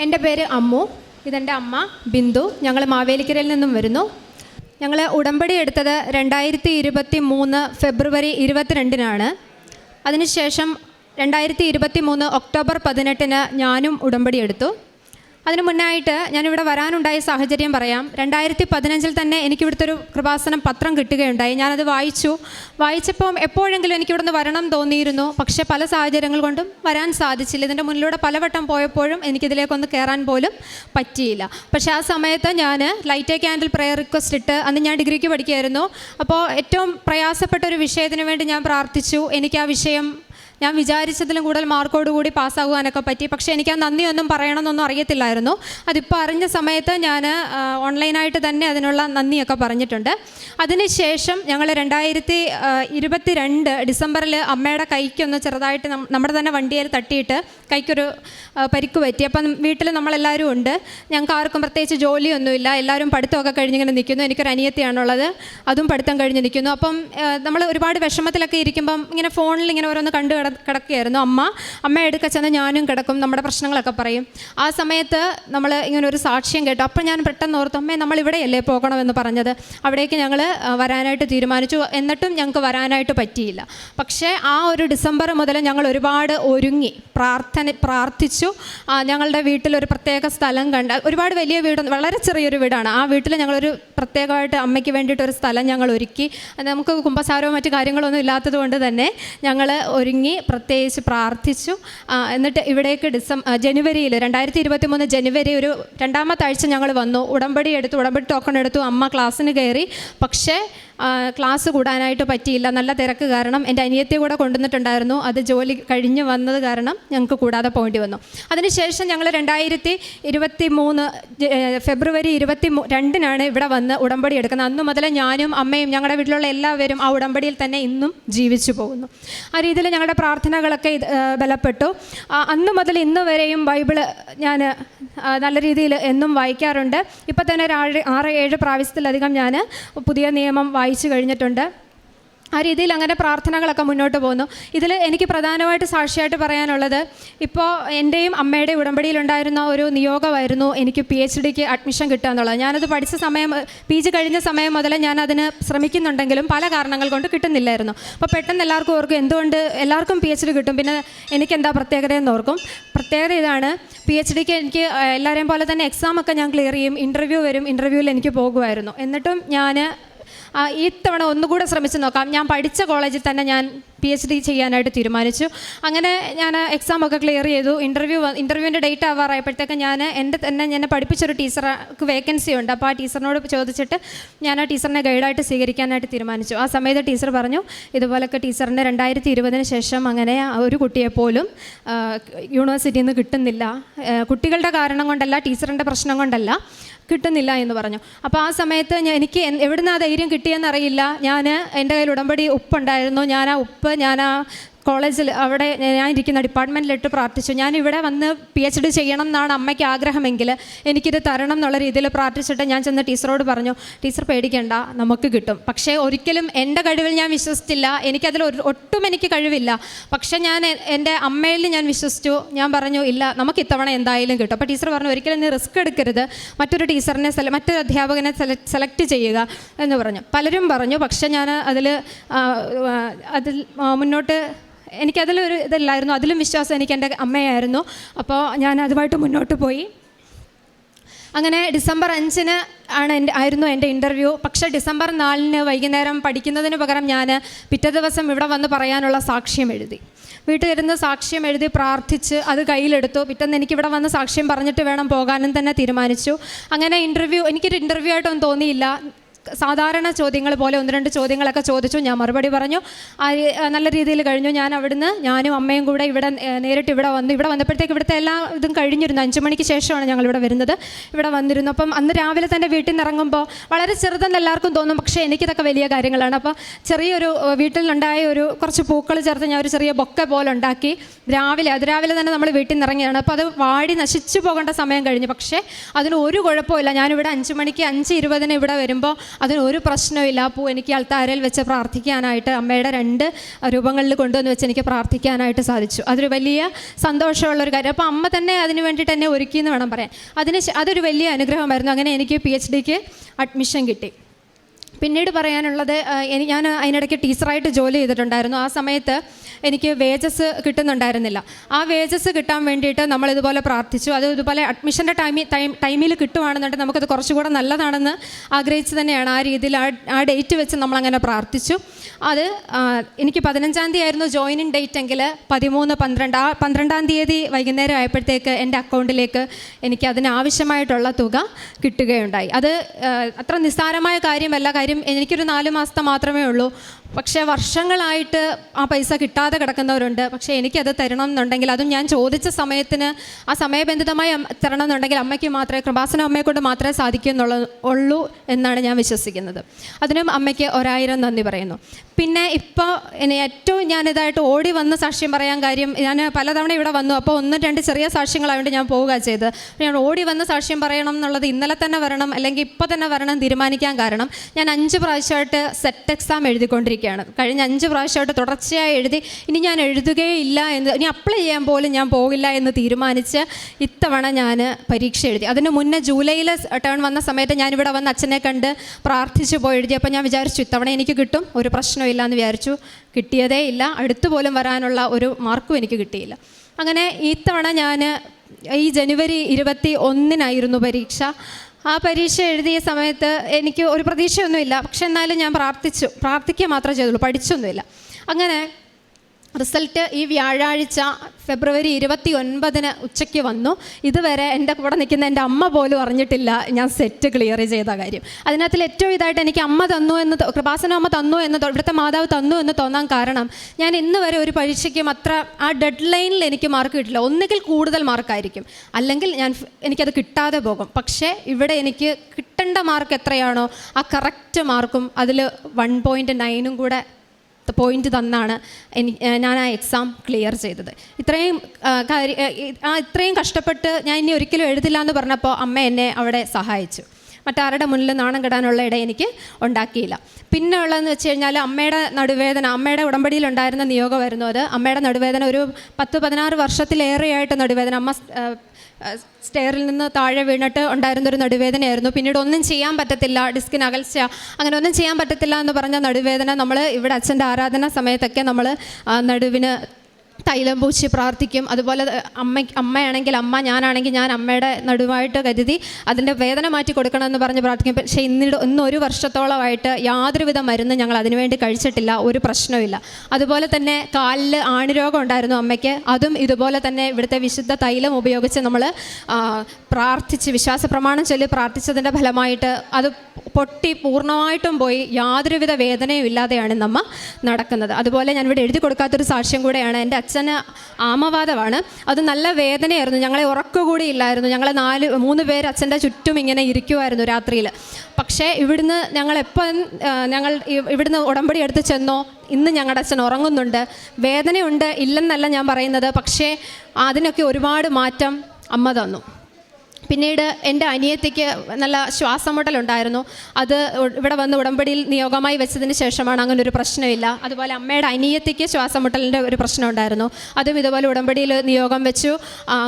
എന്റെ പേര് അമ്മു. ഇതെന്റെ അമ്മ ബിന്ദു. ഞങ്ങൾ മാവേലിക്കരയിൽ നിന്നും വരുന്നു. ഞങ്ങൾ ഉടമ്പടി എടുത്തത് രണ്ടായിരത്തി ഇരുപത്തി മൂന്ന് ഫെബ്രുവരി ഇരുപത്തിരണ്ടിനാണ്. അതിനുശേഷം രണ്ടായിരത്തി ഇരുപത്തി മൂന്ന് ഒക്ടോബർ പതിനെട്ടിന് ഞാനും ഉടമ്പടി എടുത്തു. അതിനു മുന്നായിട്ട് ഞാനിവിടെ വരാനുണ്ടായ സാഹചര്യം പറയാം. രണ്ടായിരത്തി പതിനഞ്ചിൽ തന്നെ എനിക്കിവിടുത്തെ ഒരു കൃപാസനം പത്രം കിട്ടുകയുണ്ടായി. ഞാനത് വായിച്ചു. വായിച്ചപ്പോൾ എപ്പോഴെങ്കിലും എനിക്കിവിടുന്ന് വരണം തോന്നിയിരുന്നു. പക്ഷേ പല സാഹചര്യങ്ങൾ കൊണ്ടും വരാൻ സാധിച്ചില്ല. ഇതിന്റെ മുന്നിലൂടെ പലവട്ടം പോയപ്പോഴും എനിക്കിതിലേക്കൊന്ന് കയറാൻ പോലും പറ്റിയില്ല. പക്ഷേ ആ സമയത്ത് ഞാൻ ലൈറ്റ് ക്യാൻഡിൽ പ്രയർ റിക്വസ്റ്റ് ഇട്ട് അന്ന് ഞാൻ ഡിഗ്രിക്ക് പഠിക്കുകയായിരുന്നു. അപ്പോൾ ഏറ്റവും പ്രയാസപ്പെട്ട ഒരു വിഷയത്തിന് വേണ്ടി ഞാൻ പ്രാർത്ഥിച്ചു. എനിക്ക് ആ വിഷയം ഞാൻ വിചാരിച്ചതിലും കൂടുതൽ മാർക്കോട് കൂടി പാസ്സാകുവാനൊക്കെ പറ്റി. പക്ഷേ എനിക്ക് ആ നന്ദിയൊന്നും പറയണമെന്നൊന്നും അറിയത്തില്ലായിരുന്നു. അതിപ്പോൾ അറിഞ്ഞ സമയത്ത് ഞാൻ ഓൺലൈനായിട്ട് തന്നെ അതിനുള്ള നന്ദിയൊക്കെ പറഞ്ഞിട്ടുണ്ട്. അതിനുശേഷം ഞങ്ങൾ രണ്ടായിരത്തി ഇരുപത്തി രണ്ട് ഡിസംബറിൽ അമ്മയുടെ കൈക്കൊന്ന് ചെറുതായിട്ട് നമ്മുടെ തന്നെ വണ്ടിയിൽ തട്ടിയിട്ട് കൈക്കൊരു പരിക്ക് പറ്റി. അപ്പം വീട്ടിൽ നമ്മളെല്ലാവരും ഉണ്ട്. ഞങ്ങൾക്ക് ആർക്കും പ്രത്യേകിച്ച് ജോലിയൊന്നുമില്ല. എല്ലാവരും പഠിത്തമൊക്കെ കഴിഞ്ഞിങ്ങനെ നിൽക്കുന്നു. എനിക്കൊരു അനിയത്തിയാണുള്ളത്. അതും പഠിത്തം കഴിഞ്ഞ് നിൽക്കുന്നു. അപ്പം നമ്മൾ ഒരുപാട് വിഷമത്തിലൊക്കെ ഇരിക്കുമ്പം ഇങ്ങനെ ഫോണിൽ ഇങ്ങനെ ഓരോന്ന് കണ്ടു കിട കിടക്കുകയായിരുന്നു അമ്മ. അമ്മ എടുക്ക ചെന്ന് ഞാനും കിടക്കും. നമ്മുടെ പ്രശ്നങ്ങളൊക്കെ പറയും. ആ സമയത്ത് നമ്മൾ ഇങ്ങനെ ഒരു സാക്ഷ്യം കേട്ടു. അപ്പം ഞാൻ പെട്ടെന്ന് ഓർത്തു അമ്മേ നമ്മൾ ഇവിടെയല്ലേ പോകണമെന്ന് പറഞ്ഞത്? അവിടേക്ക് ഞങ്ങൾ വരാനായിട്ട് തീരുമാനിച്ചു. എന്നിട്ടും ഞങ്ങൾക്ക് വരാനായിട്ട് പറ്റിയില്ല. പക്ഷേ ആ ഒരു ഡിസംബർ മുതൽ ഞങ്ങൾ ഒരുപാട് ഒരുങ്ങി പ്രാർത്ഥന പ്രാർത്ഥിച്ചു. ഞങ്ങളുടെ വീട്ടിൽ ഒരു പ്രത്യേക സ്ഥലം കണ്ട്. ഒരുപാട് വലിയ വീട് വളരെ ചെറിയൊരു വീടാണ്. ആ വീട്ടിൽ ഞങ്ങളൊരു പ്രത്യേകമായിട്ട് അമ്മയ്ക്ക് വേണ്ടിയിട്ട് ഒരു സ്ഥലം ഞങ്ങൾ ഒരുക്കി. നമുക്ക് കുമ്പസാരവും മറ്റു കാര്യങ്ങളൊന്നും ഇല്ലാത്തത് കൊണ്ട് തന്നെ ഞങ്ങൾ ഒരുങ്ങി പ്രത്യേകിച്ച് പ്രാർത്ഥിച്ചു. എന്നിട്ട് ഇവിടേക്ക് ഡിസം ജനുവരിയിൽ രണ്ടായിരത്തി ഇരുപത്തി മൂന്ന് ജനുവരി ഒരു രണ്ടാമത്തെ ആഴ്ച ഞങ്ങൾ വന്നു. ഉടമ്പടി എടുത്തു ഉടമ്പടി ടോക്കൺ എടുത്തു അമ്മ ക്ലാസ്സിന് കയറി. പക്ഷേ ക്ലാസ് കൂടാനായിട്ട് പറ്റിയില്ല. നല്ല തിരക്ക് കാരണം എന്റെ അനിയത്തെ കൂടെ കൊണ്ടുവന്നിട്ടുണ്ടായിരുന്നു. അത് ജോലി കഴിഞ്ഞ് വന്നത് കാരണം ഞങ്ങൾക്ക് കൂടാതെ പോകേണ്ടി വന്നു. അതിനുശേഷം ഞങ്ങൾ രണ്ടായിരത്തി ഇരുപത്തി മൂന്ന് ഫെബ്രുവരി ഇരുപത്തി രണ്ടിനാണ് ഇവിടെ വന്ന് ഉടമ്പടി എടുക്കുന്നത് അന്ന് മുതൽ ഞാനും അമ്മയും ഞങ്ങളുടെ വീട്ടിലുള്ള എല്ലാവരും ആ ഉടമ്പടിയിൽ തന്നെ ഇന്നും ജീവിച്ചു പോകുന്നു. ആ രീതിയിൽ ഞങ്ങളുടെ പ്രാർത്ഥനകളൊക്കെ ബലപ്പെട്ടു. അന്ന് മുതൽ ഇന്ന് വരെയും ബൈബിൾ ഞാൻ നല്ല രീതിയിൽ എന്നും വായിക്കാറുണ്ട്. ഇപ്പം തന്നെ ഒരു ആറ് ഏഴ് പ്രാവശ്യത്തിലധികം ഞാൻ പുതിയ നിയമം വായിച്ചു കഴിഞ്ഞിട്ടുണ്ട്. ആ രീതിയിൽ അങ്ങനെ പ്രാർത്ഥനകളൊക്കെ മുന്നോട്ട് പോകുന്നു. ഇതിൽ എനിക്ക് പ്രധാനമായിട്ട് സാക്ഷിയായിട്ട് പറയാനുള്ളത് ഇപ്പോൾ എന്റെയും അമ്മയുടെ ഉടമ്പടിയിലുണ്ടായിരുന്ന ഒരു നിയോഗമായിരുന്നു എനിക്ക് പി എച്ച് ഡിക്ക് അഡ്മിഷൻ കിട്ടുക എന്നുള്ളത്. ഞാനത് പഠിച്ച സമയം പി ജി കഴിഞ്ഞ സമയം മുതൽ ഞാൻ അതിന് ശ്രമിക്കുന്നുണ്ടെങ്കിലും പല കാരണങ്ങൾ കൊണ്ട് കിട്ടുന്നില്ലായിരുന്നു. അപ്പോൾ പെട്ടെന്ന് എല്ലാവർക്കും ഓർക്കും എന്തുകൊണ്ട് എല്ലാവർക്കും പി എച്ച് ഡി കിട്ടും? പിന്നെ എനിക്ക് എന്താ പ്രത്യേകത എന്ന് ഓർക്കും? പ്രത്യേകത ഇതാണ് പി എച്ച് ഡിക്ക് എനിക്ക് എല്ലാവരെയും പോലെ തന്നെ എക്സാമൊക്കെ ഞാൻ ക്ലിയർ ചെയ്യും ഇന്റർവ്യൂ വരും ഇന്റർവ്യൂവിൽ എനിക്ക് പോകുമായിരുന്നു. എന്നിട്ടും ഞാൻ ആ, ഈ തവണ ഒന്നുകൂടെ ശ്രമിച്ചു നോക്കാം. ഞാൻ പഠിച്ച കോളേജിൽ തന്നെ ഞാൻ പി എച്ച് ഡി ചെയ്യാനായിട്ട് തീരുമാനിച്ചു. അങ്ങനെ ഞാൻ എക്സാം ഒക്കെ ക്ലിയർ ചെയ്തു. ഇന്റർവ്യൂ ഇന്റർവ്യൂവിന്റെ ഡേറ്റ് ആവാറായപ്പോഴത്തേക്ക് ഞാൻ എന്റെ തന്നെ എന്നെ പഠിപ്പിച്ചൊരു ടീച്ചർക്ക് വേക്കൻസി ഉണ്ട്. അപ്പോൾ ആ ടീച്ചറിനോട് ചോദിച്ചിട്ട് ഞാൻ ആ ടീച്ചറിനെ ഗൈഡായിട്ട് സ്വീകരിക്കാനായിട്ട് തീരുമാനിച്ചു. ആ സമയത്ത് ടീച്ചർ പറഞ്ഞു ഇതുപോലൊക്കെ ടീച്ചറിന്റെ രണ്ടായിരത്തി ഇരുപതിന് ശേഷം അങ്ങനെ ഒരു കുട്ടിയെ പോലും ആ, യൂണിവേഴ്സിറ്റിയിൽ നിന്ന് കിട്ടുന്നില്ല. കുട്ടികളുടെ കാരണം കൊണ്ടല്ല ടീച്ചറിന്റെ പ്രശ്നം കൊണ്ടല്ല കിട്ടുന്നില്ല എന്ന് പറഞ്ഞു. അപ്പോൾ ആ സമയത്ത് എനിക്ക് എവിടുന്ന് ആ ധൈര്യം കിട്ടിയെന്നറിയില്ല. ഞാൻ എന്റെ കയ്യിൽ ഉടമ്പടി ഉപ്പുണ്ടായിരുന്നു. ഞാൻ ആ ഉപ്പ് ഞാൻ ആ കോളേജിൽ അവിടെ ഞാൻ ഇരിക്കുന്ന ഡിപ്പാർട്ട്മെന്റിലിട്ട് പ്രാർത്ഥിച്ചു. ഞാൻ ഇവിടെ വന്ന് പി എച്ച് ഡി ചെയ്യണം എന്നാണ് അമ്മയ്ക്ക് ആഗ്രഹമെങ്കിൽ എനിക്കിത് തരണം എന്നുള്ള രീതിയിൽ പ്രാർത്ഥിച്ചിട്ട് ഞാൻ ചെന്ന് ടീച്ചറോട് പറഞ്ഞു ടീച്ചർ പേടിക്കേണ്ട നമുക്ക് കിട്ടും. പക്ഷേ ഒരിക്കലും എന്റെ കഴിവിൽ ഞാൻ വിശ്വസിച്ചില്ല. എനിക്കതിൽ ഒട്ടും എനിക്ക് കഴിവില്ല. പക്ഷേ ഞാൻ എന്റെ അമ്മയിൽ ഞാൻ വിശ്വസിച്ചു. ഞാൻ പറഞ്ഞു ഇല്ല നമുക്ക് ഇത്തവണ എന്തായാലും കിട്ടും. അപ്പോൾ ടീച്ചർ പറഞ്ഞു ഒരിക്കലും നീ റിസ്ക് എടുക്കരുത്. മറ്റൊരു ടീച്ചറിനെ സെല മറ്റൊരു അധ്യാപകനെ സെലക്ട് ചെയ്യുക എന്ന് പറഞ്ഞു. പലരും പറഞ്ഞു പക്ഷേ ഞാൻ അതിൽ അതിൽ മുന്നോട്ട് എനിക്കതിലൊരു ഇതല്ലായിരുന്നു. അതിലും വിശ്വാസം എനിക്ക് എന്റെ അമ്മയായിരുന്നു. അപ്പോൾ ഞാൻ അതുമായിട്ട് മുന്നോട്ട് പോയി. അങ്ങനെ ഡിസംബർ അഞ്ചിന് ആണ് എന്റെ ആയിരുന്നു എന്റെ ഇന്റർവ്യൂ. പക്ഷേ ഡിസംബർ നാലിന് വൈകുന്നേരം പഠിക്കുന്നതിന് പകരം ഞാൻ പിറ്റേ ദിവസം ഇവിടെ വന്ന് പറയാനുള്ള സാക്ഷ്യം എഴുതി. വീട്ടിൽ വീട്ടിലിരുന്ന് സാക്ഷ്യം എഴുതി പ്രാർത്ഥിച്ച് അത് കയ്യിലെടുത്തു. പിറ്റേന്ന് എനിക്ക് ഇവിടെ വന്ന് സാക്ഷ്യം പറഞ്ഞിട്ട് വേണം പോകാനും തന്നെ തീരുമാനിച്ചു. അങ്ങനെ ഇന്റർവ്യൂ എനിക്കൊരു ഇന്റർവ്യൂ ആയിട്ടൊന്നും തോന്നിയില്ല. സാധാരണ ചോദ്യങ്ങൾ പോലെ ഒന്ന് രണ്ട് ചോദ്യങ്ങളൊക്കെ ചോദിച്ചു. ഞാൻ മറുപടി പറഞ്ഞു. നല്ല രീതിയിൽ കഴിഞ്ഞു. ഞാൻ അവിടുന്ന് ഞാനും അമ്മയും കൂടെ ഇവിടെ നേരിട്ട് ഇവിടെ വന്നു ഇവിടെ വന്നപ്പോഴത്തേക്ക് ഇവിടുത്തെ എല്ലാ ഇതും കഴിഞ്ഞിരുന്നു. അഞ്ച് മണിക്ക് ശേഷമാണ് ഞങ്ങൾ ഇവിടെ വരുന്നത്. ഇവിടെ വന്നിരുന്നു. അപ്പം അന്ന് രാവിലെ തന്നെ വീട്ടിൽ നിന്ന് ഇറങ്ങുമ്പോൾ വളരെ ചെറുതെന്ന് എല്ലാവർക്കും തോന്നും. പക്ഷേ എനിക്കിതൊക്കെ വലിയ കാര്യങ്ങളാണ്. അപ്പോൾ ചെറിയൊരു വീട്ടിൽ വീട്ടിലുണ്ടായ ഒരു കുറച്ച് പൂക്കൾ ചേർത്ത് ഞാൻ ഒരു ചെറിയ ബൊക്കെ പോലെ ഉണ്ടാക്കി രാവിലെ അതിരാവിലെ തന്നെ നമ്മൾ വീട്ടിൽ നിന്ന് ഇറങ്ങിയാണ് അപ്പോൾ അത് വാടി നശിച്ചു പോകേണ്ട സമയം കഴിഞ്ഞു. പക്ഷേ അതിന് ഒരു കുഴപ്പമില്ല ഞാനിവിടെ അഞ്ച് മണിക്ക് അഞ്ച് ഇരുപതിന് ഇവിടെ വരുമ്പോൾ അതിന് ഒരു പ്രശ്നമില്ല പൂ എനിക്ക് അൾത്താരയിൽ വെച്ച് പ്രാർത്ഥിക്കാനായിട്ട് അമ്മയുടെ രണ്ട് രൂപങ്ങളിൽ കൊണ്ടുവന്ന് വെച്ച് എനിക്ക് പ്രാർത്ഥിക്കാനായിട്ട് സാധിച്ചു. അതൊരു വലിയ സന്തോഷമുള്ളൊരു കാര്യം. അപ്പോൾ അമ്മ തന്നെ അതിന് വേണ്ടിയിട്ട് എന്നെ ഒരുക്കി എന്ന് വേണം പറയാൻ. അതിന് അതൊരു വലിയ അനുഗ്രഹമായിരുന്നു. അങ്ങനെ എനിക്ക് പി എച്ച് ഡിക്ക് അഡ്മിഷൻ കിട്ടി. പിന്നീട് പറയാനുള്ളത് ഞാൻ അതിനിടയ്ക്ക് ടീച്ചറായിട്ട് ജോലി ചെയ്തിട്ടുണ്ടായിരുന്നു. ആ സമയത്ത് എനിക്ക് വേജസ് കിട്ടുന്നുണ്ടായിരുന്നില്ല. ആ വേജസ് കിട്ടാൻ വേണ്ടിയിട്ട് നമ്മൾ ഇതുപോലെ പ്രാർത്ഥിച്ചു. അത് ഇതുപോലെ അഡ്മിഷന്റെ ടൈമിൽ ടൈം ടൈമിൽ കിട്ടുവാണെന്നുണ്ടെങ്കിൽ നമുക്കത് കുറച്ചുകൂടെ നല്ലതാണെന്ന് ആഗ്രഹിച്ച് തന്നെയാണ് ആ രീതിയിൽ ആ ആ ഡേറ്റ് വെച്ച് നമ്മളങ്ങനെ പ്രാർത്ഥിച്ചു. അത് എനിക്ക് പതിനഞ്ചാം തീയതി ആയിരുന്നു ജോയിനിങ് ഡേറ്റ് എങ്കിൽ പതിമൂന്ന് പന്ത്രണ്ട്. ആ പന്ത്രണ്ടാം തീയതി വൈകുന്നേരം ആയപ്പോഴത്തേക്ക് എന്റെ അക്കൗണ്ടിലേക്ക് എനിക്ക് അതിനാവശ്യമായിട്ടുള്ള തുക കിട്ടുകയുണ്ടായി. അത് അത്ര നിസ്സാരമായ കാര്യമല്ല. കാര്യം എനിക്കൊരു നാല് മാസത്തെ മാത്രമേ ഉള്ളൂ. പക്ഷേ വർഷങ്ങളായിട്ട് ആ പൈസ കിട്ടാതെ കിടക്കുന്നവരുണ്ട്. പക്ഷേ എനിക്കത് തരണം എന്നുണ്ടെങ്കിൽ അതും ഞാൻ ചോദിച്ച സമയത്തിന് ആ സമയബന്ധിതമായി തരണം എന്നുണ്ടെങ്കിൽ അമ്മയ്ക്ക് മാത്രമേ കൃപാസന അമ്മയെ കൊണ്ട് മാത്രമേ സാധിക്കൂ എന്നുള്ള ഉള്ളൂ എന്നാണ് ഞാൻ വിശ്വസിക്കുന്നത്. അതിനും അമ്മയ്ക്ക് ഒരായിരം നന്ദി പറയുന്നു. പിന്നെ ഇപ്പോൾ ഏറ്റവും ഞാനിതായിട്ട് ഓടി വന്ന് സാക്ഷ്യം പറയാൻ കാര്യം ഞാൻ പലതവണ ഇവിടെ വന്നു. അപ്പോൾ ഒന്ന് രണ്ട് ചെറിയ സാക്ഷ്യങ്ങളായതുകൊണ്ട് ഞാൻ പോവുക ചെയ്ത് ഞാൻ ഓടി വന്ന് സാക്ഷ്യം പറയണം എന്നുള്ളത് ഇന്നലെ തന്നെ വരണം അല്ലെങ്കിൽ ഇപ്പോൾ തന്നെ വരണം തീരുമാനിക്കാൻ കാരണം ഞാൻ അഞ്ച് പ്രാവശ്യമായിട്ട് സെറ്റ് എക്സാം എഴുതിക്കൊണ്ടിരിക്കുകയാണ് കഴിഞ്ഞ അഞ്ച് പ്രാവശ്യമായിട്ട് തുടർച്ചയായി എഴുതി ഇനി ഞാൻ എഴുതുകയില്ല എന്ന് ഇനി അപ്ലൈ ചെയ്യാൻ പോലും ഞാൻ പോകില്ല എന്ന് തീരുമാനിച്ച് ഇത്തവണ ഞാൻ പരീക്ഷ എഴുതി. അതിന് മുന്നേ ജൂലൈയിൽ ടേൺ വന്ന സമയത്ത് ഞാനിവിടെ വന്ന് അച്ഛനെ കണ്ട് പ്രാർത്ഥിച്ചു പോയി എഴുതി അപ്പോൾ ഞാൻ വിചാരിച്ചു ഇത്തവണ എനിക്ക് കിട്ടും ഒരു പ്രശ്നമില്ല എന്ന് വിചാരിച്ചു. കിട്ടിയതേ ഇല്ല. അടുത്തുപോലും വരാനുള്ള ഒരു മാർക്കും എനിക്ക് കിട്ടിയില്ല. അങ്ങനെ ഇത്തവണ ഞാൻ ഈ ജനുവരി ഇരുപത്തി ഒന്നിനായിരുന്നു പരീക്ഷ. ആ പരീക്ഷ എഴുതിയ സമയത്ത് എനിക്ക് ഒരു പ്രതീക്ഷയൊന്നുമില്ല. പക്ഷെ എന്നാലും ഞാൻ പ്രാർത്ഥിച്ചു. പ്രാർത്ഥിക്കുക മാത്രമേ ചെയ്തുള്ളൂ. പഠിച്ചൊന്നുമില്ല. അങ്ങനെ റിസൾട്ട് ഈ വ്യാഴാഴ്ച ഫെബ്രുവരി ഇരുപത്തി ഒൻപതിന് ഉച്ചയ്ക്ക് വന്നു. ഇതുവരെ എന്റെ കൂടെ നിൽക്കുന്ന എന്റെ അമ്മ പോലും അറിഞ്ഞിട്ടില്ല ഞാൻ സെറ്റ് ക്ലിയർ ചെയ്ത കാര്യം. അതിനകത്തിൽ ഏറ്റവും ഇതായിട്ട് എനിക്ക് അമ്മ തന്നു എന്ന് കൃപാസന അമ്മ തന്നു എന്ന് ഇവിടുത്തെ മാതാവ് തന്നു എന്ന് തോന്നാൻ കാരണം ഞാൻ ഇന്ന് വരെ ഒരു പരീക്ഷയ്ക്കും അത്ര ആ ഡെഡ് ലൈനിൽ എനിക്ക് മാർക്ക് കിട്ടില്ല. ഒന്നുകിൽ കൂടുതൽ മാർക്കായിരിക്കും അല്ലെങ്കിൽ ഞാൻ എനിക്കത് കിട്ടാതെ പോകും. പക്ഷേ ഇവിടെ എനിക്ക് കിട്ടേണ്ട മാർക്ക് എത്രയാണോ ആ കറക്റ്റ് മാർക്കും അതിൽ വൺ പോയിന്റ് നയനും കൂടെ പോയിന്റ് തന്നാണ് ഞാൻ ആ എക്സാം ക്ലിയർ ചെയ്തത്. ഇത്രയും കാര്യം ആ ഇത്രയും കഷ്ടപ്പെട്ട് ഞാൻ ഇനി ഒരിക്കലും എഴുതില്ല എന്ന് പറഞ്ഞപ്പോൾ അമ്മ എന്നെ അവിടെ സഹായിച്ചു. മറ്റാരുടെ മുന്നിൽ നാണം കെടാനുള്ള ഇട എനിക്ക് ഉണ്ടാക്കിയില്ല. പിന്നെ ഉള്ളതെന്ന് വെച്ച് കഴിഞ്ഞാൽ അമ്മയുടെ നടുവേദന അമ്മയുടെ ഉടമ്പടിയിലുണ്ടായിരുന്ന നിയോഗമായിരുന്നു അത്. അമ്മയുടെ നടുവേദന ഒരു പത്ത് പതിനാറ് വർഷത്തിലേറെയായിട്ട് നടുവേദന. അമ്മ സ്റ്റെയറിൽ നിന്ന് താഴെ വീണിട്ട് ഉണ്ടായിരുന്നൊരു നടുവേദനയായിരുന്നു. പിന്നീട് ഒന്നും ചെയ്യാൻ പറ്റത്തില്ല ഡിസ്കിന് അകൽച്ച അങ്ങനെ ഒന്നും ചെയ്യാൻ പറ്റത്തില്ല എന്ന് പറഞ്ഞ നടുവേദന നമ്മൾ ഇവിടെ അച്ഛന്റെ ആരാധന സമയത്തൊക്കെ നമ്മൾ നടുവിന് തൈലം പൂശി പ്രാർത്ഥിക്കും. അതുപോലെ അമ്മ അമ്മയാണെങ്കിൽ അമ്മ ഞാനാണെങ്കിൽ ഞാൻ അമ്മയുടെ നടുവായിട്ട് കരുതി അതിന്റെ വേദന മാറ്റി കൊടുക്കണമെന്ന് പറഞ്ഞ് പ്രാർത്ഥിക്കും. പക്ഷേ ഇന്നിട്ട് ഇന്ന് ഒരു വർഷത്തോളമായിട്ട് യാതൊരുവിധ മരുന്ന് ഞങ്ങൾ അതിനുവേണ്ടി കഴിച്ചിട്ടില്ല. ഒരു പ്രശ്നവുമില്ല. അതുപോലെ തന്നെ കാലിൽ ആണിരോഗം ഉണ്ടായിരുന്നു അമ്മയ്ക്ക്. അതും ഇതുപോലെ തന്നെ ഇവിടുത്തെ വിശുദ്ധ തൈലം ഉപയോഗിച്ച് നമ്മൾ പ്രാർത്ഥിച്ച് വിശ്വാസ പ്രമാണം ചൊല്ലി പ്രാർത്ഥിച്ചതിന്റെ ഫലമായിട്ട് അത് പൊട്ടി പൂർണമായിട്ടും പോയി. യാതൊരുവിധ വേദനയും ഇല്ലാതെയാണ് നമ്മ നടക്കുന്നത്. അതുപോലെ ഞാനിവിടെ എഴുതി കൊടുക്കാത്തൊരു സാക്ഷ്യം കൂടെയാണ് എന്റെ അച്ഛന് ആമവാദമാണ്. അത് നല്ല വേദനയായിരുന്നു. ഞങ്ങളെ ഉറക്കുകൂടി ഇല്ലായിരുന്നു. ഞങ്ങൾ നാല് മൂന്ന് പേര് അച്ഛന്റെ ചുറ്റും ഇങ്ങനെ ഇരിക്കുമായിരുന്നു രാത്രിയിൽ. പക്ഷേ ഇവിടുന്ന് ഞങ്ങൾ എപ്പം ഞങ്ങൾ ഇവിടുന്ന് ഉടമ്പടി എടുത്ത് ചെന്നോ? ഇന്ന് ഞങ്ങളുടെ അച്ഛൻ ഉറങ്ങുന്നുണ്ട്. വേദനയുണ്ട് ഇല്ലെന്നല്ല ഞാൻ പറയുന്നത്. പക്ഷേ അതിനൊക്കെ ഒരുപാട് മാറ്റം അമ്മ തന്നു. പിന്നീട് എന്റെ അനിയത്തിക്ക് നല്ല ശ്വാസമുട്ടലുണ്ടായിരുന്നു. അത് ഇവിടെ വന്ന് ഉടമ്പടിയിൽ നിയോഗമായി വെച്ചതിന് ശേഷമാണ് അങ്ങനെ ഒരു പ്രശ്നമില്ല. അതുപോലെ അമ്മയുടെ അനിയത്തിക്ക് ശ്വാസമുട്ടലിന്റെ ഒരു പ്രശ്നം ഉണ്ടായിരുന്നു അതും ഇതുപോലെ ഉടമ്പടിയിൽ നിയോഗം വെച്ചു.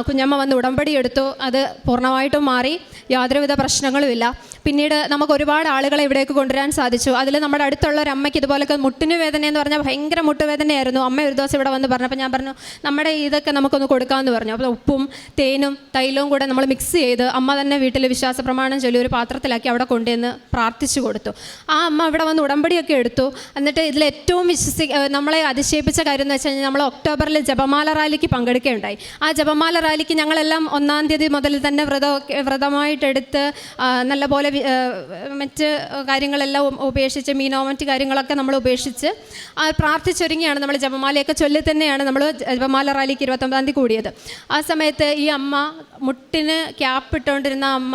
കുഞ്ഞമ്മ വന്ന് ഉടമ്പടി എടുത്തു. അത് പൂർണമായിട്ടും മാറി. യാതൊരുവിധ പ്രശ്നങ്ങളുമില്ല. പിന്നീട് നമുക്ക് ഒരുപാട് ആളുകളെ ഇവിടേക്ക് കൊണ്ടുവരാൻ സാധിച്ചു. അതിൽ നമ്മുടെ അടുത്തുള്ള ഒരു അമ്മയ്ക്ക് ഇതുപോലൊക്കെ മുട്ടിന് വേദന എന്ന് പറഞ്ഞാൽ ഭയങ്കര മുട്ടുവേദനയായിരുന്നു. അമ്മ ഒരു ദിവസം ഇവിടെ വന്ന് പറഞ്ഞപ്പോൾ ഞാൻ പറഞ്ഞു നമ്മുടെ ഇതൊക്കെ നമുക്കൊന്ന് കൊടുക്കാമെന്ന് പറഞ്ഞു. അപ്പോൾ ഉപ്പും തേനും തൈലവും കൂടെ നമ്മൾ മിക്സ് ചെയ്ത് അമ്മ തന്നെ വീട്ടിൽ വിശ്വാസ പ്രമാണം ചൊല്ലി ഒരു പാത്രത്തിലാക്കി അവിടെ കൊണ്ടുവന്ന് പ്രാർത്ഥിച്ചു കൊടുത്തു. ആ അമ്മ അവിടെ വന്ന് ഉടമ്പടിയൊക്കെ എടുത്തു. എന്നിട്ട് ഇതിൽ ഏറ്റവും വിശ്വസി നമ്മളെ അതിശയിപ്പിച്ച കാര്യം എന്ന് വെച്ച് കഴിഞ്ഞാൽ നമ്മൾ ഒക്ടോബറിൽ ജപമാല റാലിക്ക് പങ്കെടുക്കുകയുണ്ടായി. ആ ജപമാല റാലിക്ക് ഞങ്ങളെല്ലാം ഒന്നാം തീയതി മുതൽ തന്നെ വ്രതമൊക്കെ വ്രതമായിട്ടെടുത്ത് നല്ലപോലെ മറ്റ് കാര്യങ്ങളെല്ലാം ഉപേക്ഷിച്ച് മീനോ മറ്റ് കാര്യങ്ങളൊക്കെ നമ്മൾ ഉപേക്ഷിച്ച് പ്രാർത്ഥിച്ചൊരുങ്ങിയാണ് നമ്മൾ ജപമാലയൊക്കെ ചൊല്ലി തന്നെയാണ് നമ്മൾ ജപമാല റാലിക്ക് ഇരുപത്തൊമ്പതാം തീയതി കൂടിയത്. ആ സമയത്ത് ഈ അമ്മ മുട്ടിന് ക്യാപ്പ് ഇട്ടുകൊണ്ടിരുന്ന അമ്മ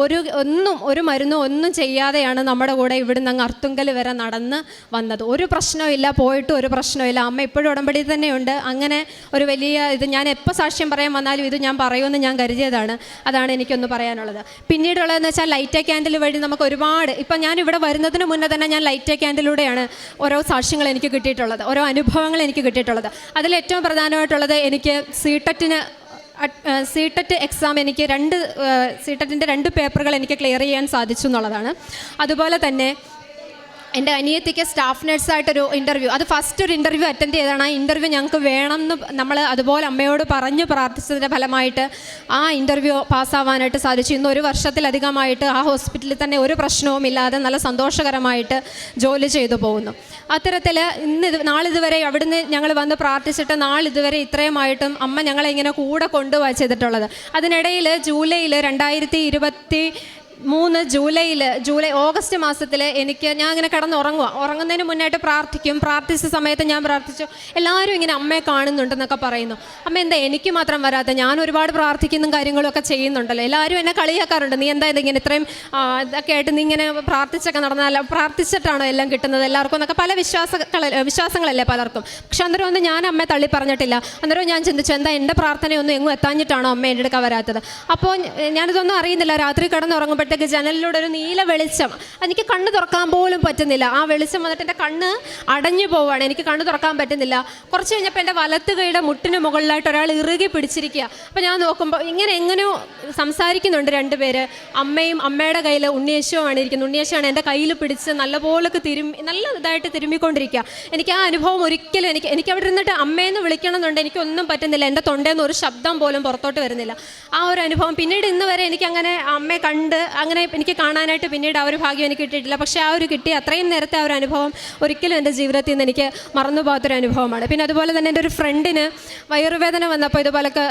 ഒരു ഒന്നും ഒരു മരുന്നും ഒന്നും ചെയ്യാതെയാണ് നമ്മുടെ കൂടെ ഇവിടുന്ന് അങ്ങ് അർത്തുങ്കൽ വരെ നടന്ന് വന്നത്. ഒരു പ്രശ്നമില്ല പോയിട്ട് ഒരു പ്രശ്നമില്ല അമ്മ ഇപ്പോഴും ഉടമ്പടി തന്നെയുണ്ട്. അങ്ങനെ ഒരു വലിയ ഇത് ഞാൻ എപ്പോൾ സാക്ഷ്യം പറയാൻ വന്നാലും ഇത് ഞാൻ പറയുമെന്ന് ഞാൻ കരുതിയതാണ്. അതാണ് എനിക്കൊന്ന് പറയാനുള്ളത്. പിന്നീടുള്ളതെന്ന് വെച്ചാൽ ലൈറ്റ് ക്യാൻഡിൽ വഴി നമുക്ക് ഒരുപാട് ഇപ്പം ഞാൻ ഇവിടെ വരുന്നതിന് മുന്നേ തന്നെ ഞാൻ ലൈറ്റ് ക്യാൻഡിലൂടെയാണ് ഓരോ സാക്ഷ്യങ്ങൾ എനിക്ക് കിട്ടിയിട്ടുള്ളത് ഓരോ അനുഭവങ്ങൾ എനിക്ക് കിട്ടിയിട്ടുള്ളത്. അതിൽ ഏറ്റവും പ്രധാനമായിട്ടുള്ളത് എനിക്ക് സീട്ടറ്റിന് സീട്ടറ്റ് എക്സാം എനിക്ക് രണ്ട് സീട്ടറ്റിന്റെ രണ്ട് പേപ്പറുകൾ എനിക്ക് ക്ലിയർ ചെയ്യാൻ സാധിച്ചു എന്നുള്ളതാണ്. അതുപോലെ തന്നെ എന്റെ അനിയത്തിക്ക് സ്റ്റാഫ് നഴ്സായിട്ടൊരു ഇന്റർവ്യൂ അത് ഫസ്റ്റ് ഒരു ഇന്റർവ്യൂ അറ്റൻഡ് ചെയ്തതാണ്. ആ ഇന്റർവ്യൂ ഞങ്ങൾക്ക് വേണം എന്ന് നമ്മൾ അതുപോലെ അമ്മയോട് പറഞ്ഞു പ്രാർത്ഥിച്ചതിന്റെ ഫലമായിട്ട് ആ ഇന്റർവ്യൂ പാസ്സാവാനായിട്ട് സാധിച്ചു. ഇന്ന് ഒരു വർഷത്തിലധികമായിട്ട് ആ ഹോസ്പിറ്റലിൽ തന്നെ ഒരു പ്രശ്നവും ഇല്ലാതെ നല്ല സന്തോഷകരമായിട്ട് ജോലി ചെയ്തു പോകുന്നു. അത്തരത്തിൽ ഇന്ന് ഇത് നാളിതുവരെ അവിടുന്ന് ഞങ്ങൾ വന്ന് പ്രാർത്ഥിച്ചിട്ട് നാളിതുവരെ ഇത്രയുമായിട്ടും അമ്മ ഞങ്ങളെ ഇങ്ങനെ കൂടെ കൊണ്ടുപോയി ചെയ്തിട്ടുള്ളത്. അതിനിടയിൽ ജൂലൈയിൽ രണ്ടായിരത്തി ഇരുപത്തി മൂന്ന് ജൂലൈയിൽ ജൂലൈ ഓഗസ്റ്റ് മാസത്തിൽ എനിക്ക് ഞാൻ ഇങ്ങനെ കിടന്ന് ഉറങ്ങുക ഉറങ്ങുന്നതിന് മുന്നായിട്ട് പ്രാർത്ഥിക്കും. പ്രാർത്ഥിച്ച സമയത്ത് ഞാൻ പ്രാർത്ഥിച്ചു. എല്ലാവരും ഇങ്ങനെ അമ്മയെ കാണുന്നുണ്ടെന്നൊക്കെ പറയുന്നു. അമ്മ എന്താ എനിക്ക് മാത്രം വരാത്ത? ഞാൻ ഒരുപാട് പ്രാർത്ഥിക്കുന്നതും കാര്യങ്ങളൊക്കെ ചെയ്യുന്നുണ്ടല്ലോ. എല്ലാവരും എന്നെ കളിയാക്കാറുണ്ട്. നീ എന്താ ഇതിങ്ങനെ ഇത്രയും ഇതൊക്കെ ആയിട്ട് നീ ഇങ്ങനെ പ്രാർത്ഥിച്ചൊക്കെ നടന്നാൽ പ്രാർത്ഥിച്ചിട്ടാണോ എല്ലാം കിട്ടുന്നത് എല്ലാവർക്കും എന്നൊക്കെ പല വിശ്വാസങ്ങൾ വിശ്വാസങ്ങളല്ലേ പലർക്കും. പക്ഷെ അന്നേരം ഒന്നും ഞാൻ അമ്മയെ തള്ളി പറഞ്ഞിട്ടില്ല. അന്നേരം ഞാൻ ചിന്തിച്ചു എന്താ എന്റെ പ്രാർത്ഥനയൊന്നും എങ്ങും എത്താഞ്ഞിട്ടാണോ അമ്മ എന്റെ അടുക്ക വരാത്തത്? അപ്പോൾ ഞാനിതൊന്നും അറിയുന്നില്ല. രാത്രി കിടന്നുറങ്ങുമ്പോഴത്തേക്ക് ജനലിലൂടെ ഒരു നീല വെളിച്ചം. എനിക്ക് കണ്ണ് തുറക്കാൻ പോലും പറ്റുന്നില്ല. ആ വെളിച്ചം വന്നിട്ട് എന്റെ കണ്ണ് അടഞ്ഞു പോവുകയാണ് എനിക്ക് കണ്ണ് തുറക്കാൻ പറ്റുന്നില്ല. കുറച്ച് കഴിഞ്ഞപ്പോൾ എന്റെ വലത്ത് കൈയുടെ മുട്ടിന് മുകളിലായിട്ട് ഒരാൾ ഇറുകി പിടിച്ചിരിക്കുക. അപ്പോൾ ഞാൻ നോക്കുമ്പോൾ ഇങ്ങനെ എങ്ങനെയോ സംസാരിക്കുന്നുണ്ട് രണ്ടുപേര്. അമ്മയും അമ്മയുടെ കയ്യിൽ ഉണ്ണിയേശുവാണ് ഇരിക്കുന്നത്. ഉണ്ണിയേശുവാണ് എന്റെ കയ്യിൽ പിടിച്ച് നല്ലപോലെ തിരുമ്മി നല്ല ഇതായിട്ട് തിരുമ്മിക്കൊണ്ടിരിക്കുക. എനിക്ക് ആ അനുഭവം ഒരിക്കലും എനിക്ക് എനിക്ക് അവിടെ ഇരുന്നിട്ട് അമ്മയെന്ന് വിളിക്കണമെന്നുണ്ട്. എനിക്കൊന്നും പറ്റുന്നില്ല. എന്റെ തൊണ്ടയിൽ നിന്ന് ഒരു ശബ്ദം പോലും പുറത്തോട്ട് വരുന്നില്ല. ആ ഒരു അനുഭവം പിന്നീട് ഇന്ന് വരെ എനിക്കങ്ങനെ അമ്മയെ കണ്ട് അങ്ങനെ എനിക്ക് കാണാനായിട്ട് പിന്നീട് ആ ഒരു ഭാഗ്യം എനിക്ക് കിട്ടിയിട്ടില്ല. പക്ഷേ ആ ഒരു കിട്ടിയ അത്രയും നേരത്തെ ആ ഒരു അനുഭവം ഒരിക്കലും എന്റെ ജീവിതത്തിൽ നിന്ന് എനിക്ക് മറന്നു പോകാത്തൊരു അനുഭവമാണ് പിന്നെ അതുപോലെ തന്നെ എന്റെ ഒരു ഫ്രണ്ടിന് വയറുവേദന വന്നപ്പോൾ ഇതുപോലൊക്കെ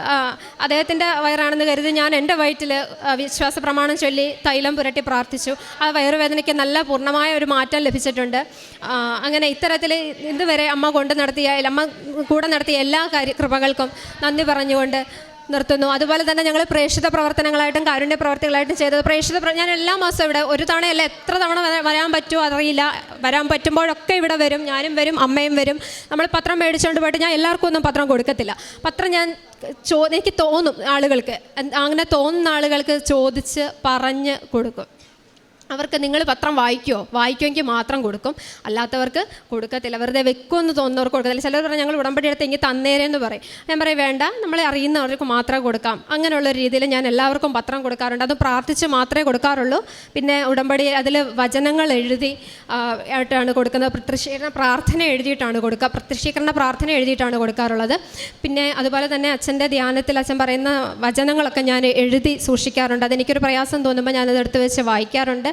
അദ്ദേഹത്തിന്റെ വയറാണെന്ന് കരുതി ഞാൻ എന്റെ വയറ്റിൽ വിശ്വാസ പ്രമാണം ചൊല്ലി തൈലം പുരട്ടി പ്രാർത്ഥിച്ചു. ആ വയറുവേദനയ്ക്ക് നല്ല പൂർണമായ ഒരു മാറ്റം ലഭിച്ചിട്ടുണ്ട്. അങ്ങനെ ഇത്തരത്തിൽ ഇതുവരെ അമ്മ കൊണ്ട് നടത്തിയ അമ്മ കൂടെ നടത്തിയ എല്ലാ കാര്യ കൃപകൾക്കും നന്ദി പറഞ്ഞുകൊണ്ട് നിർത്തുന്നു. അതുപോലെ തന്നെ ഞങ്ങൾ പ്രേക്ഷിത പ്രവർത്തനങ്ങളായിട്ടും കാരുണ്യ പ്രവർത്തികളായിട്ടും ചെയ്തത്. പ്രേക്ഷിത പ്ര- ഞാൻ എല്ലാ മാസവും ഇവിടെ ഒരു തവണയല്ല എത്ര തവണ വരാൻ പറ്റുമോ അറിയില്ല. വരാൻ പറ്റുമ്പോഴൊക്കെ ഇവിടെ വരും. ഞാനും വരും അമ്മയും വരും. നമ്മൾ പത്രം മേടിച്ചുകൊണ്ട് പോയിട്ട് ഞാൻ എല്ലാവർക്കും ഒന്നും പത്രം കൊടുക്കത്തില്ല. പത്രം ഞാൻ ചോ എനിക്ക് തോന്നും ആളുകൾക്ക്. അങ്ങനെ തോന്നുന്ന ആളുകൾക്ക് ചോദിച്ച് പറഞ്ഞ് കൊടുക്കും. അവർക്ക് നിങ്ങൾ പത്രം വായിക്കുമോ വായിക്കുമെങ്കിൽ മാത്രം കൊടുക്കും. അല്ലാത്തവർക്ക് കൊടുക്കത്തില്ല. വെറുതെ വെക്കുമെന്ന് തോന്നുന്നവർക്ക് കൊടുക്കത്തില്ല. ചിലർ പറഞ്ഞാൽ ഞങ്ങൾ ഉടമ്പടി എടുത്ത് എനിക്ക് തന്നേരെന്ന് പറയും. ഞാൻ പറയും വേണ്ട നമ്മളെ അറിയുന്നവർക്ക് മാത്രം കൊടുക്കാം. അങ്ങനെയുള്ള രീതിയിൽ ഞാൻ എല്ലാവർക്കും പത്രം കൊടുക്കാറുണ്ട്. അത് പ്രാർത്ഥിച്ച് മാത്രമേ കൊടുക്കാറുള്ളൂ. പിന്നെ ഉടമ്പടി അതിൽ വചനങ്ങൾ എഴുതി ആയിട്ടാണ് കൊടുക്കുന്നത്. പ്രത്യക്ഷീകരണ പ്രാർത്ഥന എഴുതിയിട്ടാണ് കൊടുക്കുക. പ്രത്യക്ഷീകരണ പ്രാർത്ഥന എഴുതിയിട്ടാണ് കൊടുക്കാറുള്ളത്. പിന്നെ അതുപോലെ തന്നെ അച്ഛന്റെ ധ്യാനത്തിൽ അച്ഛൻ പറയുന്ന വചനങ്ങളൊക്കെ ഞാൻ എഴുതി സൂക്ഷിക്കാറുണ്ട്. അതെനിക്കൊരു പ്രയാസം തോന്നുമ്പോൾ ഞാനത് എടുത്ത് വെച്ച് വായിക്കാറുണ്ട്.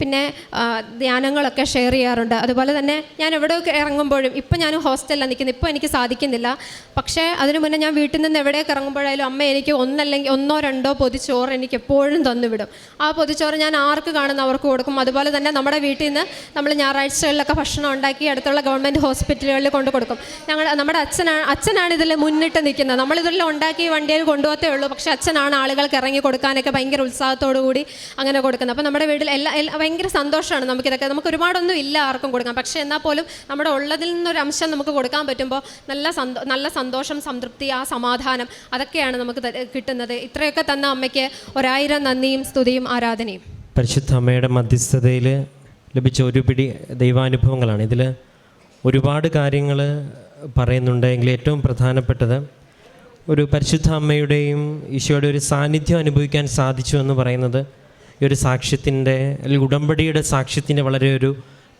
പിന്നെ ധ്യാനങ്ങളൊക്കെ ഷെയർ ചെയ്യാറുണ്ട്. അതുപോലെ തന്നെ ഞാൻ എവിടെയൊക്കെ ഇറങ്ങുമ്പോഴും ഇപ്പം ഞാൻ ഹോസ്റ്റലിലാണ് നിൽക്കുന്നത് ഇപ്പോൾ എനിക്ക് സാധിക്കുന്നില്ല. പക്ഷേ അതിനു മുന്നേ ഞാൻ വീട്ടിൽ നിന്ന് എവിടെയൊക്കെ ഇറങ്ങുമ്പോഴായാലും അമ്മ എനിക്ക് ഒന്നല്ലെങ്കിൽ ഒന്നോ രണ്ടോ പൊതിച്ചോറ് എനിക്ക് എപ്പോഴും തന്നുവിടും. ആ പൊതിച്ചോറ് ഞാൻ ആർക്ക് കാണുന്ന അവർക്ക് കൊടുക്കും. അതുപോലെ തന്നെ നമ്മുടെ വീട്ടിൽ നിന്ന് നമ്മൾ ഞായറാഴ്ചകളിലൊക്കെ ഭക്ഷണം ഉണ്ടാക്കി അടുത്തുള്ള ഗവൺമെന്റ് ഹോസ്പിറ്റലുകളിൽ കൊണ്ട് കൊടുക്കും. ഞങ്ങൾ നമ്മുടെ അച്ഛനാണ് അച്ഛനാണ് ഇതിൽ മുന്നിട്ട് നിൽക്കുന്നത്. നമ്മളിതെല്ലാം ഉണ്ടാക്കി വണ്ടിയിൽ കൊണ്ടുപോകത്തേ ഉള്ളൂ. പക്ഷേ അച്ഛനാണ് ആളുകൾക്ക് ഇറങ്ങി കൊടുക്കാനൊക്കെ ഭയങ്കര ഉത്സാഹത്തോടു കൂടി അങ്ങനെ കൊടുക്കുന്നത്. അപ്പോൾ നമ്മുടെ വീട്ടിൽ എല്ലാ ഭയങ്കര സന്തോഷമാണ് നമുക്ക് ഇതൊക്കെ നമുക്ക് ഒരുപാടൊന്നും ഇല്ല ആർക്കും കൊടുക്കാം പക്ഷേ എന്നാൽ പോലും നമ്മുടെ ഉള്ളതിൽ നിന്നൊരു അംശം നമുക്ക് കൊടുക്കാൻ പറ്റുമ്പോൾ നല്ല സന്തോ നല്ല സന്തോഷം സംതൃപ്തി ആ സമാധാനം അതൊക്കെയാണ് നമുക്ക് കിട്ടുന്നത്. ഇത്രയൊക്കെ തന്ന അമ്മയ്ക്ക് ഒരായിരം നന്ദിയും സ്തുതിയും ആരാധനയും. പരിശുദ്ധ അമ്മയുടെ മധ്യസ്ഥതയിൽ ലഭിച്ച ഒരു പിടി ദൈവാനുഭവങ്ങളാണ്. ഇതിൽ ഒരുപാട് കാര്യങ്ങൾ പറയുന്നുണ്ട് എങ്കിൽ ഏറ്റവും പ്രധാനപ്പെട്ടത് ഒരു പരിശുദ്ധ അമ്മയുടെയും ഈശോയുടെ ഒരു സാന്നിധ്യം അനുഭവിക്കാൻ സാധിച്ചു എന്ന് പറയുന്നത് ഈ ഒരു സാക്ഷ്യത്തിന്റെ അല്ലെങ്കിൽ ഉടമ്പടിയുടെ സാക്ഷ്യത്തിന്റെ വളരെ ഒരു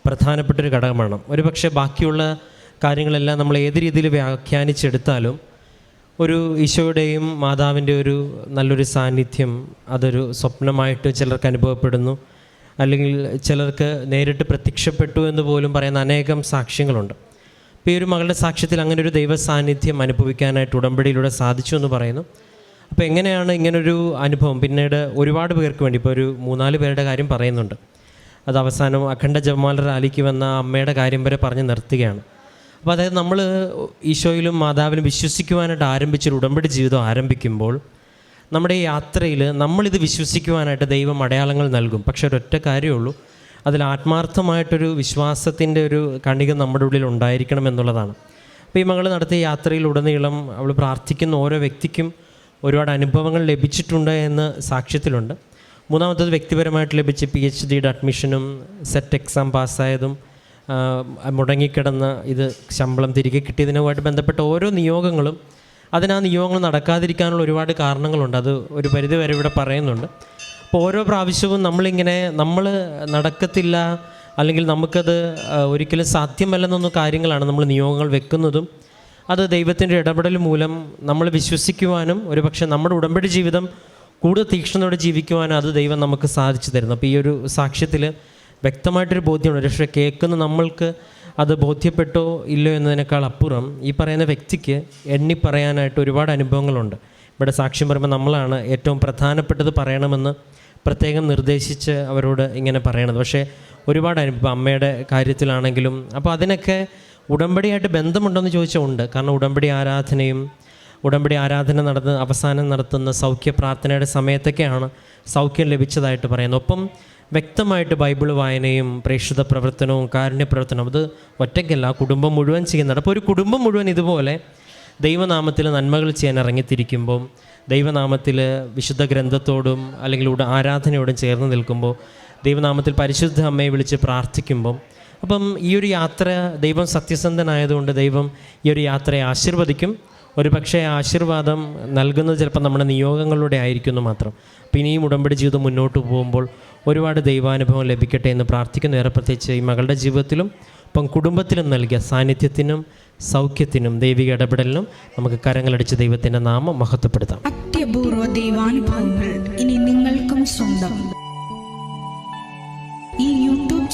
പ്രധാനപ്പെട്ട ഒരു ഘടകമാണ്. ഒരു പക്ഷേ ബാക്കിയുള്ള കാര്യങ്ങളെല്ലാം നമ്മൾ ഏത് രീതിയിൽ വ്യാഖ്യാനിച്ചെടുത്താലും ഒരു ഈശോയുടെയും മാതാവിന്റെ ഒരു നല്ലൊരു സാന്നിധ്യം അതൊരു സ്വപ്നമായിട്ട് ചിലർക്ക് അനുഭവപ്പെടുന്നു. അല്ലെങ്കിൽ ചിലർക്ക് നേരിട്ട് പ്രത്യക്ഷപ്പെട്ടു എന്ന് പോലും പറയുന്ന അനേകം സാക്ഷ്യങ്ങളുണ്ട്. അപ്പോൾ ഈ ഒരു മകളുടെ സാക്ഷ്യത്തിൽ അങ്ങനെ ഒരു ദൈവ സാന്നിധ്യം അനുഭവിക്കാനായിട്ട് ഉടമ്പടിയിലൂടെ സാധിച്ചു എന്ന് പറയുന്നു. അപ്പോൾ എങ്ങനെയാണ് ഇങ്ങനൊരു അനുഭവം? പിന്നീട് ഒരുപാട് പേർക്ക് വേണ്ടി ഇപ്പോൾ ഒരു മൂന്നാൽ പേരുടെ കാര്യം പറയുന്നുണ്ട്. അത് അവസാനം അഖണ്ഡ ജമാൽ റാലിക്ക് വന്ന അമ്മയുടെ കാര്യം വരെ പറഞ്ഞ് നിർത്തുകയാണ്. അപ്പോൾ അതായത് നമ്മൾ ഈശോയിലും മാതാവിലും വിശ്വസിക്കുവാനായിട്ട് ആരംഭിച്ചൊരു ഉടമ്പടി ജീവിതം ആരംഭിക്കുമ്പോൾ നമ്മുടെ ഈ യാത്രയിൽ നമ്മളിത് വിശ്വസിക്കുവാനായിട്ട് ദൈവം അടയാളങ്ങൾ നൽകും. പക്ഷെ ഒരൊറ്റ കാര്യമുള്ളൂ. അതിൽ ആത്മാർത്ഥമായിട്ടൊരു വിശ്വാസത്തിന്റെ ഒരു കണിക നമ്മുടെ ഉള്ളിൽ ഉണ്ടായിരിക്കണം എന്നുള്ളതാണ്. അപ്പോൾ ഈ മകൾ നടത്തിയ യാത്രയിലുടനീളം അവൾ പ്രാർത്ഥിക്കുന്ന ഓരോ വ്യക്തിക്കും ഒരുപാട് അനുഭവങ്ങൾ ലഭിച്ചിട്ടുണ്ട് എന്ന് സാക്ഷ്യത്തിലുണ്ട്. മൂന്നാമത്തത് വ്യക്തിപരമായിട്ട് ലഭിച്ച പി എച്ച് ഡിയുടെ അഡ്മിഷനും സെറ്റ് എക്സാം പാസ്സായതും മുടങ്ങിക്കിടന്ന് ഇത് ശമ്പളം തിരികെ കിട്ടിയതിനുമായിട്ട് ബന്ധപ്പെട്ട ഓരോ നിയോഗങ്ങളും അതിന് നിയോഗങ്ങൾ നടക്കാതിരിക്കാനുള്ള ഒരുപാട് കാരണങ്ങളുണ്ട്. അത് ഒരു പരിധി വരെ ഇവിടെ പറയുന്നുണ്ട്. അപ്പോൾ ഓരോ പ്രാവശ്യവും നമ്മളിങ്ങനെ നമ്മൾ നടക്കത്തില്ല അല്ലെങ്കിൽ നമുക്കത് ഒരിക്കലും സാധ്യമല്ലെന്നൊന്നും കാര്യങ്ങളാണ് നമ്മൾ നിയോഗങ്ങൾ വെക്കുന്നതും അത് ദൈവത്തിന്റെ ഇടപെടൽ മൂലം നമ്മൾ വിശ്വസിക്കുവാനും ഒരുപക്ഷെ നമ്മുടെ ഉടമ്പടി ജീവിതം കൂടുതൽ തീക്ഷ്ണതയോടെ ജീവിക്കുവാനും അത് ദൈവം നമുക്ക് സാധിച്ചു തരുന്നു. അപ്പോൾ ഈ ഒരു സാക്ഷ്യത്തിൽ വ്യക്തമായിട്ടൊരു ബോധ്യമുണ്ട്. പക്ഷേ കേൾക്കുന്ന നമ്മൾക്ക് അത് ബോധ്യപ്പെട്ടോ ഇല്ലയോ എന്നതിനേക്കാൾ അപ്പുറം ഈ പറയുന്ന വ്യക്തിക്ക് എണ്ണി പറയാനായിട്ട് ഒരുപാട് അനുഭവങ്ങളുണ്ട്. ഇവിടെ സാക്ഷ്യം പറയുമ്പോൾ നമ്മളാണ് ഏറ്റവും പ്രധാനപ്പെട്ടത് പറയണമെന്ന് പ്രത്യേകം നിർദ്ദേശിച്ച് അവരോട് ഇങ്ങനെ പറയണത്. പക്ഷേ ഒരുപാട് അനുഭവം അമ്മയുടെ കാര്യത്തിലാണെങ്കിലും അപ്പോൾ അതിനൊക്കെ ഉടമ്പടിയായിട്ട് ബന്ധമുണ്ടോയെന്ന് ചോദിച്ചാൽ ഉണ്ട്. കാരണം ഉടമ്പടി ആരാധനയും ഉടമ്പടി ആരാധന നടന്ന് അവസാനം നടത്തുന്ന സൗഖ്യ പ്രാർത്ഥനയുടെ സമയത്തൊക്കെയാണ് സൗഖ്യം ലഭിച്ചതായിട്ട് പറയുന്നത്. ഒപ്പം വ്യക്തമായിട്ട് ബൈബിൾ വായനയും പ്രേക്ഷിത പ്രവർത്തനവും കാരുണ്യ പ്രവർത്തനവും അത് ഒറ്റയ്ക്കല്ല കുടുംബം മുഴുവൻ ചെയ്യുന്നുണ്ട്. അപ്പോൾ ഒരു കുടുംബം മുഴുവൻ ഇതുപോലെ ദൈവനാമത്തിൽ നന്മകൾ ചെയ്യാൻ ഇറങ്ങിത്തിരിക്കുമ്പോൾ ദൈവനാമത്തിൽ വിശുദ്ധ ഗ്രന്ഥത്തോടും അല്ലെങ്കിൽ ആരാധനയോടും ചേർന്ന് നിൽക്കുമ്പോൾ ദൈവനാമത്തിൽ പരിശുദ്ധ അമ്മയെ വിളിച്ച് പ്രാർത്ഥിക്കുമ്പം അപ്പം ഈ ഒരു യാത്ര ദൈവം സത്യസന്ധനായതുകൊണ്ട് ദൈവം ഈ ഒരു യാത്രയെ ആശീർവദിക്കും. ഒരു പക്ഷേ ആശീർവാദം നൽകുന്നത് ചിലപ്പോൾ നമ്മുടെ നിയോഗങ്ങളിലൂടെ ആയിരിക്കുന്നു മാത്രം. അപ്പം ഇനിയും ഉടമ്പടി ജീവിതം മുന്നോട്ട് പോകുമ്പോൾ ഒരുപാട് ദൈവാനുഭവം ലഭിക്കട്ടെ എന്ന് പ്രാർത്ഥിക്കുന്നു. ഏറെ പ്രത്യേകിച്ച് ഈ മകളുടെ ജീവിതത്തിലും ഇപ്പം കുടുംബത്തിലും നൽകിയ സാന്നിധ്യത്തിനും സൗഖ്യത്തിനും ദൈവിക ഇടപെടലിനും നമുക്ക് കരങ്ങളടിച്ച് ദൈവത്തിന്റെ നാമം മഹത്വപ്പെടുത്താം. അത്യപൂർവ ദൈവാനുഭവങ്ങൾ ഇനി നിങ്ങൾക്കും സ്വന്തം.